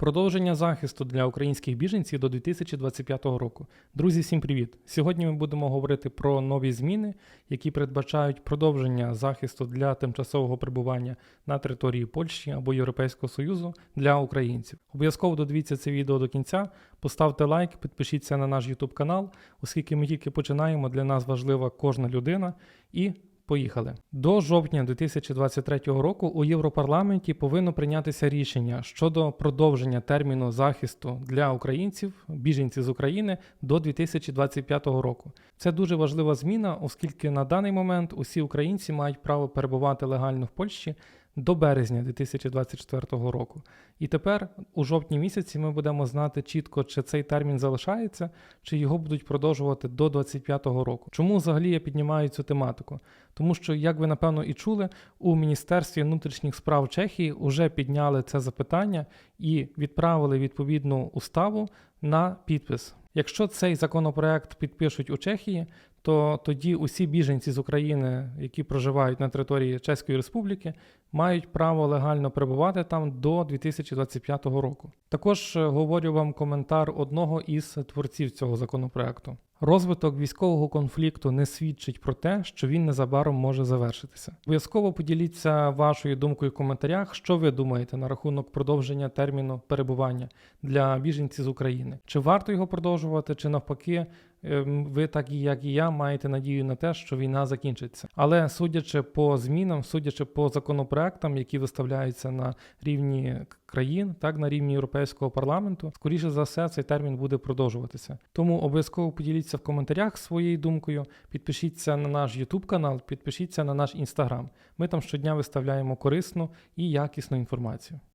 Продовження захисту для українських біженців до 2025 року. Друзі, всім привіт! Сьогодні ми будемо говорити про нові зміни, які передбачають продовження захисту для тимчасового перебування на території Польщі або Європейського Союзу для українців. Обов'язково додивіться це відео до кінця, поставте лайк, підпишіться на наш YouTube канал, оскільки ми тільки починаємо. Для нас важлива кожна людина і Поїхали до жовтня 2023 року. У Європарламенті повинно прийнятися рішення щодо продовження терміну захисту для українців, біженців з України до 2025 року. Це дуже важлива зміна, оскільки на даний момент усі українці мають право перебувати легально в Польщі до березня 2024 року. І тепер у жовтні місяці ми будемо знати чітко, чи цей термін залишається, чи його будуть продовжувати до 2025 року. Чому взагалі я піднімаю цю тематику? Тому що, як ви напевно і чули, у Міністерстві внутрішніх справ Чехії вже підняли це запитання і відправили відповідну уставу на підпис. Якщо цей законопроект підпишуть у Чехії, то тоді усі біженці з України, які проживають на території Чеської Республіки, мають право легально перебувати там до 2025 року. Також е, говорю вам коментар одного із творців цього законопроекту. Розвиток військового конфлікту не свідчить про те, що він незабаром може завершитися. Обов'язково поділіться вашою думкою в коментарях, що ви думаєте на рахунок продовження терміну перебування для біженців з України. Чи варто його продовжувати, чи навпаки, ем, ви, так і як і я, маєте надію на те, що війна закінчиться. Але судячи по змінам, судячи по законопроектам, які виставляються на рівні країн, так на рівні Європейського парламенту, скоріше за все, цей термін буде продовжуватися. Тому обов'язково поділіться в коментарях своєю думкою, підпишіться на наш YouTube канал, підпишіться на наш Instagram. Ми там щодня виставляємо корисну і якісну інформацію.